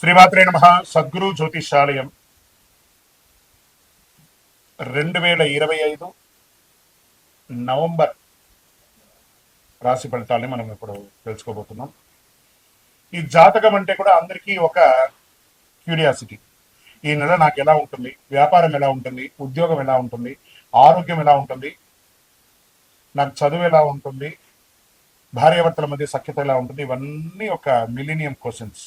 శ్రీమాత్రే నమ. సద్గురు జ్యోతిషాలయం. రెండు వేల ఇరవై ఐదు నవంబర్ రాశి ఫలితాలని మనం ఇప్పుడు తెలుసుకోబోతున్నాం. ఈ జాతకం అంటే కూడా అందరికీ ఒక క్యూరియాసిటీ. ఈ నెల నాకు ఎలా ఉంటుంది? వ్యాపారం ఎలా ఉంటుంది? ఉద్యోగం ఎలా ఉంటుంది? ఆరోగ్యం ఎలా ఉంటుంది? నాకు చదువు ఎలా ఉంటుంది? భార్యాభర్తల మధ్య సఖ్యత ఎలా ఉంటుంది? ఇవన్నీ ఒక మిలీనియం క్వశ్చన్స్.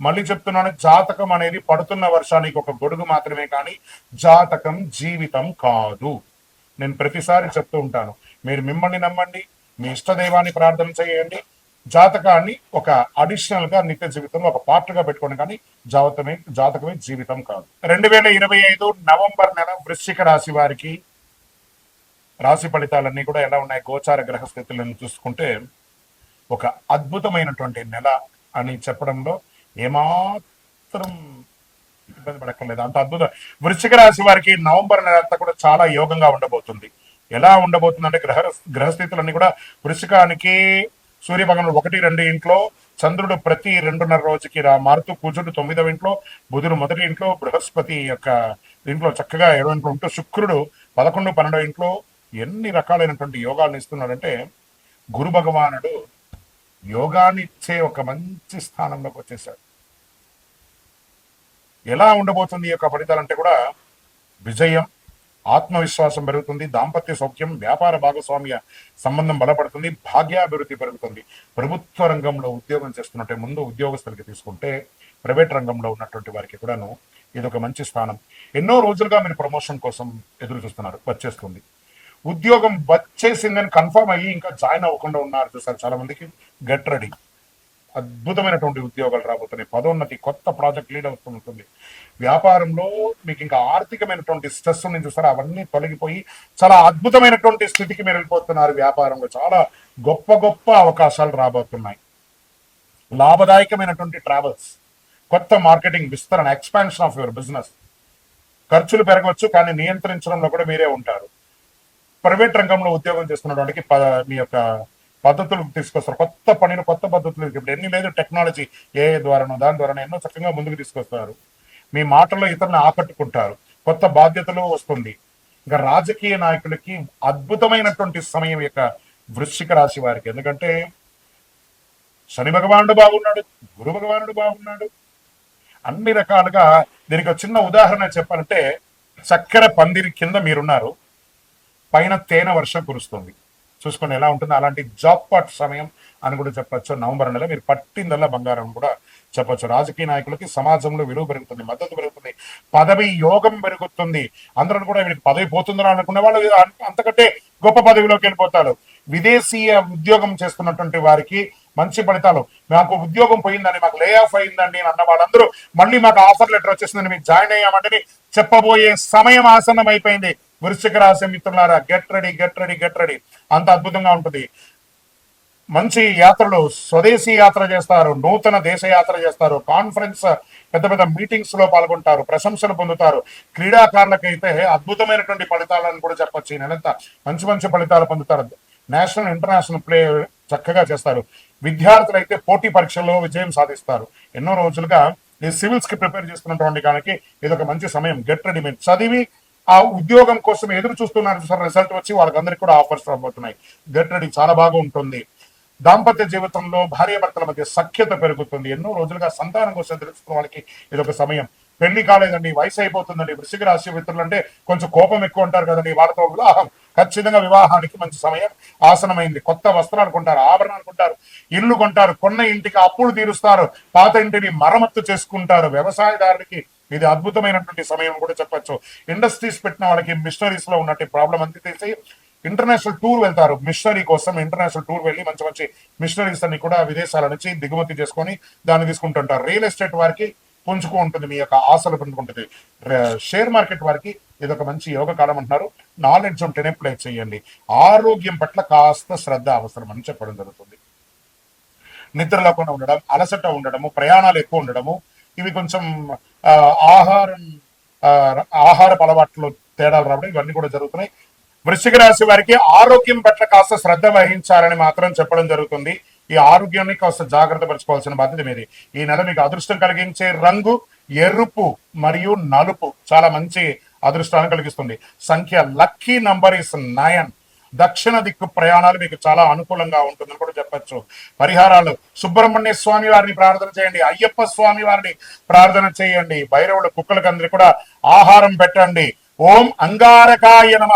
మళ్ళీ చెప్తున్నాను జాతకం అనేది పడుతున్న వర్షానికి ఒక గొడుగు మాత్రమే కానీ జాతకం జీవితం కాదు. నేను ప్రతిసారి చెప్తూ ఉంటాను మీరు మిమ్మల్ని నమ్మండి మీ ఇష్టదైవాన్ని ప్రార్థన చేయండి. జాతకాన్ని ఒక అడిషనల్గా నిత్య జీవితంలో ఒక పార్ట్గా పెట్టుకోండి కానీ జాతకమే జాతకమే జీవితం కాదు. రెండు వేల ఇరవై ఐదు నవంబర్ నెల వృశ్చిక రాశి వారికి రాశి ఫలితాలన్నీ కూడా ఎలా ఉన్నాయి? గోచార గ్రహ స్థితులను చూసుకుంటే ఒక అద్భుతమైనటువంటి నెల అని చెప్పడంలో ఏమాత్రం ఇబ్బంది పడక్కర్లేదు. అంత అద్భుతం. వృశ్చిక రాశి వారికి నవంబర్ నెల అంతా కూడా చాలా యోగంగా ఉండబోతుంది. ఎలా ఉండబోతుంది అంటే గ్రహ గ్రహస్థితులన్నీ కూడా వృశ్చికానికి సూర్యభగవానుడు ఒకటి రెండు ఇంట్లో చంద్రుడు ప్రతి రెండున్నర రోజుకి రా మారుతూ కూర్చుంటూ తొమ్మిదవ ఇంట్లో బుధుడు మొదటి ఇంట్లో బృహస్పతి యొక్క ఇంట్లో చక్కగా ఏడో ఇంట్లో ఉంటూ శుక్రుడు పదకొండు పన్నెండో ఇంట్లో ఎన్ని రకాలైనటువంటి యోగాలను ఇస్తున్నాడంటే గురు భగవానుడు యోగాన్ని ఇచ్చే ఒక మంచి స్థానంలోకి వచ్చేసాడు. ఎలా ఉండబోతుంది యొక్క ఫలితాలంటే కూడా విజయం ఆత్మవిశ్వాసం పెరుగుతుంది దాంపత్య సౌఖ్యం వ్యాపార భాగస్వామ్య సంబంధం బలపడుతుంది భాగ్యాభివృద్ధి పెరుగుతుంది. ప్రభుత్వ రంగంలో ఉద్యోగం చేస్తున్నట్టే ముందు ఉద్యోగస్తులకి తీసుకుంటే ప్రైవేట్ రంగంలో ఉన్నటువంటి వారికి కూడాను ఇది ఒక మంచి స్థానం. ఎన్నో రోజులుగా మీరు ప్రమోషన్ కోసం ఎదురు చూస్తున్నారు వచ్చేస్తుంది. ఉద్యోగం వచ్చేసిందని కన్ఫర్మ్ అయ్యి ఇంకా జాయిన్ అవ్వకుండా ఉన్నారు చూసారు చాలా మందికి గెట్ రెడీ. అద్భుతమైనటువంటి ఉద్యోగాలు రాబోతున్నాయి. పదోన్నతి కొత్త ప్రాజెక్ట్ లీడ్ అవుతుంటుంది వ్యాపారంలో మీకు ఇంకా ఆర్థికమైనటువంటి స్ట్రెస్ నుంచి చూస్తారా అవన్నీ తొలగిపోయి చాలా అద్భుతమైనటువంటి స్థితికి మీరు వెళ్ళిపోతున్నారు. వ్యాపారంలో చాలా గొప్ప గొప్ప అవకాశాలు రాబోతున్నాయి. లాభదాయకమైనటువంటి ట్రావెల్స్ కొత్త మార్కెటింగ్ విస్తరణ ఎక్స్పాన్షన్ ఆఫ్ యువర్ బిజినెస్. ఖర్చులు పెరగవచ్చు కానీ నియంత్రించడంలో కూడా మీరే ఉంటారు. ప్రైవేట్ రంగంలో ఉద్యోగం చేస్తున్నటువంటి ప- మీ యొక్క పద్ధతులు తీసుకొస్తారు. కొత్త పనిని కొత్త పద్ధతులు ఇప్పుడు ఎన్ని లేదు టెక్నాలజీ ఏ ద్వారానో దాని ద్వారా ఎన్నో చక్కగా ముందుకు తీసుకొస్తారు. మీ మాటల్లో ఇతరులను ఆకట్టుకుంటారు. కొత్త బాధ్యతలు వస్తుంది. ఇంకా రాజకీయ నాయకులకి అద్భుతమైనటువంటి సమయం యొక్క వృశ్చిక రాశి వారికి. ఎందుకంటే శని భగవానుడు బాగున్నాడు గురు భగవానుడు బాగున్నాడు. అన్ని రకాలుగా దీనికి ఒక చిన్న ఉదాహరణ చెప్పాలంటే చక్కెర పందిరి కింద మీరున్నారు. పైన తేనె వర్షం కురుస్తుంది. చూసుకొని ఎలా ఉంటుందో అలాంటి జాబ్ పాట్ సమయం అని కూడా చెప్పొచ్చు. నవంబర్ నెల మీరు పట్టిందల్లా బంగారం కూడా చెప్పొచ్చు. రాజకీయ నాయకులకి సమాజంలో విలువ పెరుగుతుంది మద్దతు పెరుగుతుంది పదవి యోగం పెరుగుతుంది. అందరూ కూడా వీరికి పదవి పోతుందని అనుకునే వాళ్ళు అంతకంటే గొప్ప పదవిలోకి వెళ్ళిపోతారు. విదేశీయ ఉద్యోగం చేస్తున్నటువంటి వారికి మంచి ఫలితాలు. మాకు ఉద్యోగం పోయిందని మాకు లే ఆఫ్ అయిందండి అన్న వాళ్ళందరూ మళ్ళీ మాకు ఆఫర్ లెటర్ వచ్చేసిందని మీకు జాయిన్ అయ్యామంటే చెప్పబోయే సమయం ఆసన్నం అయిపోయింది వృశ్చిక రాశి మిత్రులారా get ready get ready get ready అంత అద్భుతంగా ఉంటుంది. మంచి యాత్రలు స్వదేశీ యాత్ర చేస్తారు నూతన దేశ యాత్ర చేస్తారు కాన్ఫరెన్స్ పెద్ద పెద్ద మీటింగ్స్లో పాల్గొంటారు ప్రశంసలు పొందుతారు. క్రీడాకారులకైతే అద్భుతమైనటువంటి ఫలితాలను కూడా చెప్పొచ్చు ఈ నెలంతా. మంచి మంచి ఫలితాలు పొందుతారు. నేషనల్ ఇంటర్నేషనల్ ప్లే చక్కగా చేస్తారు. విద్యార్థులు అయితే పోటీ పరీక్షల్లో విజయం సాధిస్తారు. ఎన్నో రోజులుగా ఈ సివిల్స్కి ప్రిపేర్ చేస్తున్నటువంటి దానికి ఇది ఒక మంచి సమయం. గెట్ రెడీ చదివి ఆ ఉద్యోగం కోసం ఎదురు చూస్తున్నారు సార్ రిజల్ట్ వచ్చి వాళ్ళకందరికీ కూడా ఆఫర్స్ రాబోతున్నాయి. గెట్ రెడీ చాలా బాగా ఉంటుంది. దాంపత్య జీవితంలో భార్యాభర్తల మధ్య సఖ్యత పెరుగుతుంది. ఎన్నో రోజులుగా సంతానం కోసం తెలుసుకున్న వాళ్ళకి ఇది ఒక సమయం. పెళ్ళి కాలేదండి వయసు అయిపోతుందండి. వృషిక రాశి మిత్రులు అంటే కొంచెం కోపం ఎక్కువ ఉంటారు కదండి. వాళ్ళతో వివాహం. ఖచ్చితంగా వివాహానికి మంచి సమయం. ఆసనమైంది. కొత్త వస్త్రాలు కొంటారు ఆభరణాలు కొంటారు ఇల్లు కొంటారు. కొన్న ఇంటికి అప్పులు తీరుస్తారు. పాత ఇంటిని మరమ్మత్తు చేసుకుంటారు. వ్యవసాయదారుడికి ఇది అద్భుతమైనటువంటి సమయం కూడా చెప్పచ్చు. ఇండస్ట్రీస్ పెట్టిన వాళ్ళకి మిషనరీస్లో ఉన్నట్టు ప్రాబ్లం అంతే తీసి ఇంటర్నేషనల్ టూర్ వెళ్తారు. మిషనరీ కోసం ఇంటర్నేషనల్ టూర్ వెళ్ళి మంచి మంచి మిషనరీస్ అన్ని కూడా విదేశాల నుంచి దిగుమతి చేసుకొని దాన్ని తీసుకుంటుంటారు. రియల్ ఎస్టేట్ వారికి పుంజుకు ఉంటుంది. మీ యొక్క ఆశలు పుంజుకుంటుంది. షేర్ మార్కెట్ వారికి ఇది ఒక మంచి యోగ కాలం అంటున్నారు. నాలెడ్జ్ ఉంటేనే ప్లే చేయండి. ఆరోగ్యం పట్ల కాస్త శ్రద్ధ అవసరం అని చెప్పడం జరుగుతుంది. నిద్ర లేకుండా ఉండడం అలసట ఉండడము ప్రయాణాలు ఎక్కువ ఉండడము ఇవి కొంచెం ఆ, ఆహారం ఆ, ఆహారపు అలవాట్లు తేడాలు రావడం ఇవన్నీ కూడా జరుగుతున్నాయి. వృశ్చిక రాశి వారికి ఆరోగ్యం పట్ల కాస్త శ్రద్ధ వహించాలని మాత్రం చెప్పడం జరుగుతుంది. ఈ ఆరోగ్యాన్ని కాస్త జాగ్రత్త పరచుకోవాల్సిన బాధ్యత మీది. ఈ నెల మీకు అదృష్టం కలిగించే రంగు ఎరుపు మరియు నలుపు చాలా మంచి అదృష్టాన్ని కలిగిస్తుంది. సంఖ్య లక్కీ నంబర్ ఇస్ నయన్ దక్షిణ దిక్కు ప్రయాణాలు మీకు చాలా అనుకూలంగా ఉంటుందని కూడా చెప్పొచ్చు. పరిహారాలు. సుబ్రహ్మణ్య స్వామి వారిని ప్రార్థన చేయండి. అయ్యప్ప స్వామి వారిని ప్రార్థన చేయండి. భైరవుడు కుక్కలకందరి అందరికి కూడా ఆహారం పెట్టండి. ఓం అంగారకాయ నమ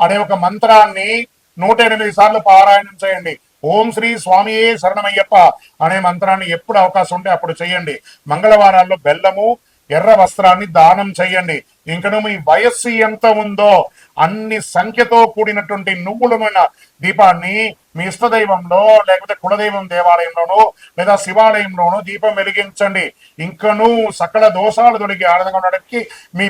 అనే ఒక మంత్రాన్ని నూట ఎనిమిది సార్లు పారాయణం చేయండి. ఓం శ్రీ స్వామియే శరణమయ్యప్ప అనే మంత్రాన్ని ఎప్పుడు అవకాశం ఉంటే అప్పుడు చేయండి. మంగళవారాల్లో బెల్లము ఎర్ర వస్త్రాన్ని దానం చేయండి. ఇంకను మీ వయస్సు ఎంత ఉందో అన్ని సంఖ్యతో కూడినటువంటి నువ్వులమైన దీపాన్ని మీ ఇష్టదైవంలో లేకపోతే కులదైవం దేవాలయంలోనూ లేదా శివాలయంలోనూ దీపం వెలిగించండి. ఇంకను సకల దోషాలు తొలగి ఆనందంగా ఉండడానికి మీ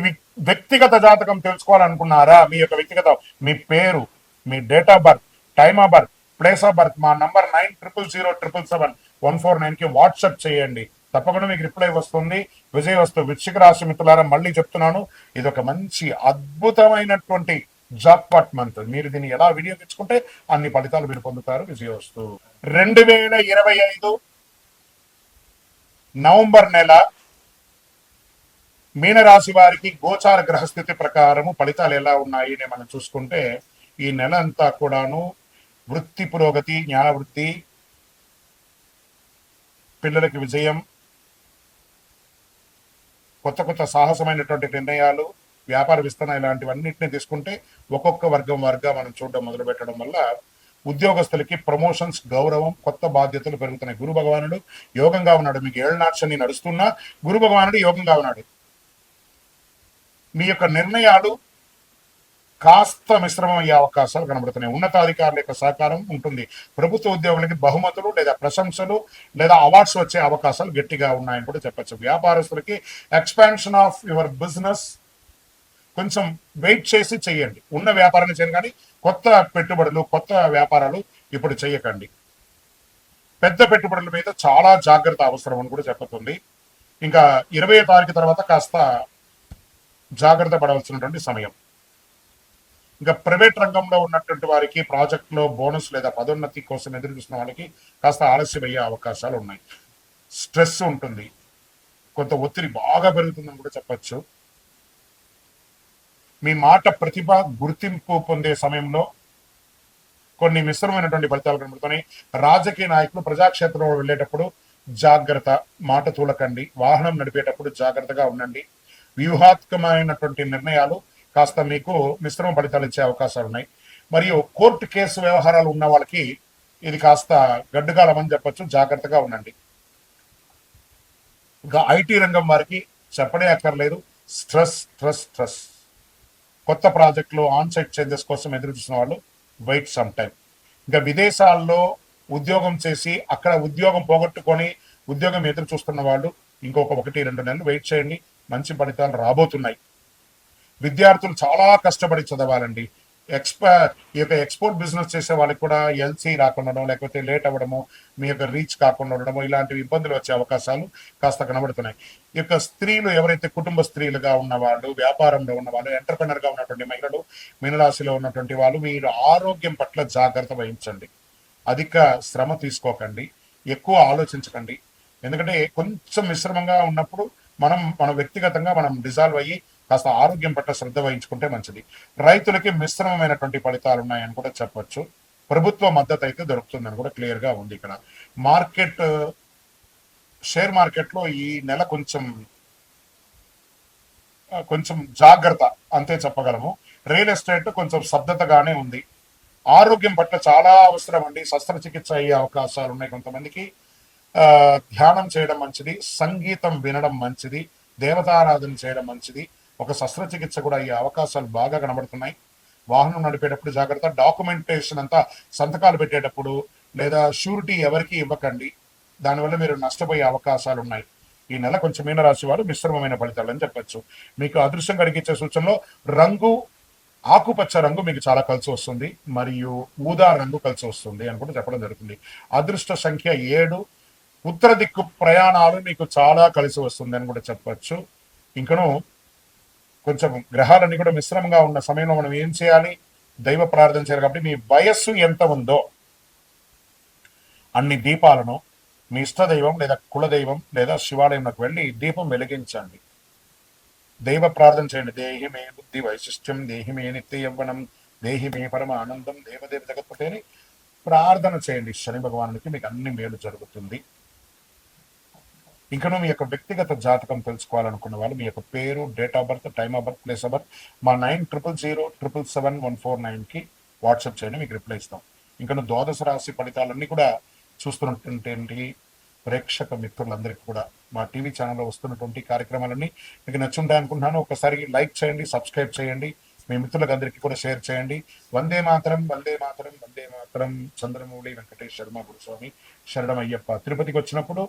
వ్యక్తిగత జాతకం తెలుసుకోవాలనుకున్నారా? మీ యొక్క వ్యక్తిగత. మీ పేరు మీ date of birth time of birth place of birth మా number nine triple zero triple seven one four నైన్కి వాట్సాప్ చేయండి. తప్పకుండా మీకు రిప్లై వస్తుంది. విజయ వస్తు వృశ్చిక రాశి మిత్రులారా మళ్ళీ చెప్తున్నాను ఇది ఒక మంచి అద్భుతమైనటువంటి జాక్పాట్ మంత్ మీరు దీన్ని ఎలా వినియోగించుకుంటే అన్ని ఫలితాలు మీరు పొందుతారు. విజయ వస్తు రెండు వేల ఇరవై ఐదు నవంబర్ నెల మీనరాశి వారికి గోచార గ్రహస్థితి ప్రకారము ఫలితాలు ఎలా ఉన్నాయి అని మనం చూసుకుంటే ఈ నెల అంతా కూడాను వృత్తి పురోగతి జ్ఞానవృత్తి పిల్లలకి విజయం కొత్త కొత్త సాహసమైనటువంటి నిర్ణయాలు వ్యాపార విస్తరణ ఇలాంటివన్నింటినీ తీసుకుంటే ఒక్కొక్క వర్గం వర్గా మనం చూడడం మొదలు పెట్టడం వల్ల ఉద్యోగస్తులకి ప్రమోషన్స్ గౌరవం కొత్త బాధ్యతలు పెరుగుతున్నాయి. గురు భగవానుడు యోగంగా ఉన్నాడు. మీకు ఏళ్ళనాక్షని నడుస్తున్నా గురు భగవానుడు యోగంగా ఉన్నాడు. మీ యొక్క నిర్ణయాలు కాస్త మిశ్రమం అయ్యే అవకాశాలు కనబడుతున్నాయి. ఉన్నతాధికారుల యొక్క సహకారం ఉంటుంది. ప్రభుత్వ ఉద్యోగులకి బహుమతులు లేదా ప్రశంసలు లేదా అవార్డ్స్ వచ్చే అవకాశాలు గట్టిగా ఉన్నాయని కూడా చెప్పచ్చు. వ్యాపారస్తులకి ఎక్స్పాన్షన్ ఆఫ్ యువర్ బిజినెస్ కొంచెం వెయిట్ చేసి చేయండి. ఉన్న వ్యాపారాన్ని చేయండి కానీ కొత్త పెట్టుబడులు కొత్త వ్యాపారాలు ఇప్పుడు చేయకండి. పెద్ద పెట్టుబడుల మీద చాలా జాగ్రత్త అవసరం అని కూడా చెప్పుతుంది ఇంకా ఇరవై తారీఖు తర్వాత కాస్త జాగ్రత్త పడవలసినటువంటి సమయం. ఇంకా ప్రైవేట్ రంగంలో ఉన్నటువంటి వారికి ప్రాజెక్ట్లో బోనస్ లేదా పదోన్నతి కోసం ఎదురు చూసిన వాళ్ళకి కాస్త ఆలస్యం అయ్యే అవకాశాలు ఉన్నాయి. స్ట్రెస్ ఉంటుంది. కొంత ఒత్తిడి బాగా పెరుగుతుందని కూడా చెప్పొచ్చు. మీ మాట ప్రతిభ గుర్తింపు పొందే సమయంలో కొన్ని మిశ్రమైనటువంటి ఫలితాలు కనబడుతున్నాయి. రాజకీయ నాయకులు ప్రజాక్షేత్రంలో వెళ్ళేటప్పుడు జాగ్రత్త మాట తూలకండి. వాహనం నడిపేటప్పుడు జాగ్రత్తగా ఉండండి. వ్యూహాత్మకమైనటువంటి నిర్ణయాలు కాస్త మీకు మిశ్రమ ఫలితాలు ఇచ్చే అవకాశాలు ఉన్నాయి. మరియు కోర్టు కేసు వ్యవహారాలు ఉన్న వాళ్ళకి ఇది కాస్త గడ్డుకాలం అని చెప్పొచ్చు. జాగ్రత్తగా ఉండండి. ఇంకా ఐటీ రంగం వారికి చెప్పడే అక్కర్లేదు. Stress stress stress. కొత్త ప్రాజెక్టులు ఆన్ సైట్ చేంజెస్ కోసం ఎదురు చూసిన వాళ్ళు వెయిట్ సమ్ టైం ఇంకా విదేశాల్లో ఉద్యోగం చేసి అక్కడ ఉద్యోగం పోగొట్టుకొని ఉద్యోగం ఎదురు చూస్తున్న వాళ్ళు ఇంకొక ఒకటి రెండు నెలలు వెయిట్ చేయండి. మంచి ఫలితాలు రాబోతున్నాయి. విద్యార్థులు చాలా కష్టపడి చదవాలండి. ఎక్స్ప ఈ యొక్క ఎక్స్పోర్ట్ బిజినెస్ చేసే వాళ్ళకి కూడా ఎల్సీ రాకుండా లేకపోతే లేట్ అవ్వడము మీ యొక్క రీచ్ కాకుండా ఉండడము ఇలాంటివి ఇబ్బందులు వచ్చే అవకాశాలు కాస్త కనబడుతున్నాయి. ఈ యొక్క స్త్రీలు ఎవరైతే కుటుంబ స్త్రీలుగా ఉన్నవాళ్ళు వ్యాపారంలో ఉన్నవాళ్ళు ఎంటర్ప్రినర్గా ఉన్నటువంటి మహిళలు మీనరాశిలో ఉన్నటువంటి వాళ్ళు మీరు ఆరోగ్యం పట్ల జాగ్రత్త వహించండి. అధిక శ్రమ తీసుకోకండి. ఎక్కువ ఆలోచించకండి. ఎందుకంటే కొంచెం మిశ్రమంగా ఉన్నప్పుడు మనం మన వ్యక్తిగతంగా మనం డిజాల్వ్ అయ్యి కాస్త ఆరోగ్యం పట్ల శ్రద్ధ వహించుకుంటే మంచిది. రైతులకి మిశ్రమమైనటువంటి ఫలితాలు ఉన్నాయని కూడా చెప్పొచ్చు. ప్రభుత్వ మద్దతు అయితే దొరుకుతుందని కూడా క్లియర్గా ఉంది ఇక్కడ. మార్కెట్ షేర్ మార్కెట్లో ఈ నెల కొంచెం కొంచెం జాగ్రత్త అంతే చెప్పగలము. రియల్ ఎస్టేట్ కొంచెం శబ్దతగానే ఉంది. ఆరోగ్యం పట్ల చాలా అవసరం అండి. శస్త్రచికిత్స అయ్యే అవకాశాలు ఉన్నాయి కొంతమందికి. ధ్యానం చేయడం మంచిది. సంగీతం వినడం మంచిది. దేవతారాధన చేయడం మంచిది. ఒక శస్త్రచికిత్స కూడా అయ్యే అవకాశాలు బాగా కనబడుతున్నాయి. వాహనం నడిపేటప్పుడు జాగ్రత్త డాక్యుమెంటేషన్ అంతా సంతకాలు పెట్టేటప్పుడు లేదా షూరిటీ ఎవరికి ఇవ్వకండి. దానివల్ల మీరు నష్టపోయే అవకాశాలు ఉన్నాయి. ఈ నెల కొంచెం మీనరాశి వారు మిశ్రమమైన ఫలితాలు అని చెప్పొచ్చు. మీకు అదృష్టం కలిగించే సూచనలో రంగు ఆకుపచ్చ రంగు మీకు చాలా కలిసి వస్తుంది. మరియు ఊదా రంగు కలిసి వస్తుంది అని కూడా చెప్పడం జరుగుతుంది. అదృష్ట సంఖ్య ఏడు. ఉత్తర దిక్కు ప్రయాణాలు మీకు చాలా కలిసి వస్తుంది అని కూడా చెప్పచ్చు. ఇంకను కొంచెం గ్రహాలన్నీ కూడా మిశ్రమంగా ఉన్న సమయంలో మనం ఏం చేయాలి? దైవ ప్రార్థన చేయాలి కాబట్టి మీ వయస్సు ఎంత ఉందో అన్ని దీపాలను మీ ఇష్ట దైవం లేదా కులదైవం లేదా శివాలయంలోకి వెళ్ళి దీపం వెలిగించండి. దైవ ప్రార్థన చేయండి. దేహి మే బుద్ధి వైశిష్ట్యం దేహి మే నిత్య యవ్వనం దేహి మే పరమ ఆనందం దేవదేవి జగత్పతి అని ప్రార్థన చేయండి. శని భగవానుడికి మీకు అన్ని మేలు జరుగుతుంది. ఇంకను మీ యొక్క వ్యక్తిగత జాతకం తెలుసుకోవాలనుకున్న వాళ్ళు మీ యొక్క పేరు date of birth time of birth place of birth మా nine triple zero triple seven one four నైన్కి వాట్సాప్ చేయండి మీకు రిప్లై ఇస్తాం. ఇంకను ద్వాదశ రాశి ఫలితాలన్నీ కూడా చూస్తున్నటువంటి ప్రేక్షక మిత్రులందరికీ కూడా మా టీవీ ఛానల్లో వస్తున్నటువంటి కార్యక్రమాలన్నీ మీకు నచ్చుంటాయి అనుకుంటున్నాను. ఒకసారి లైక్ చేయండి సబ్స్క్రైబ్ చేయండి. మీ మిత్రులకు అందరికీ కూడా షేర్ చేయండి. వందే మాతరం వందే మాతరం వందే మాత్రం. చంద్రమౌళి వెంకటేష్ శర్మ గురుస్వామి శరణం అయ్యప్ప తిరుపతికి వచ్చినప్పుడు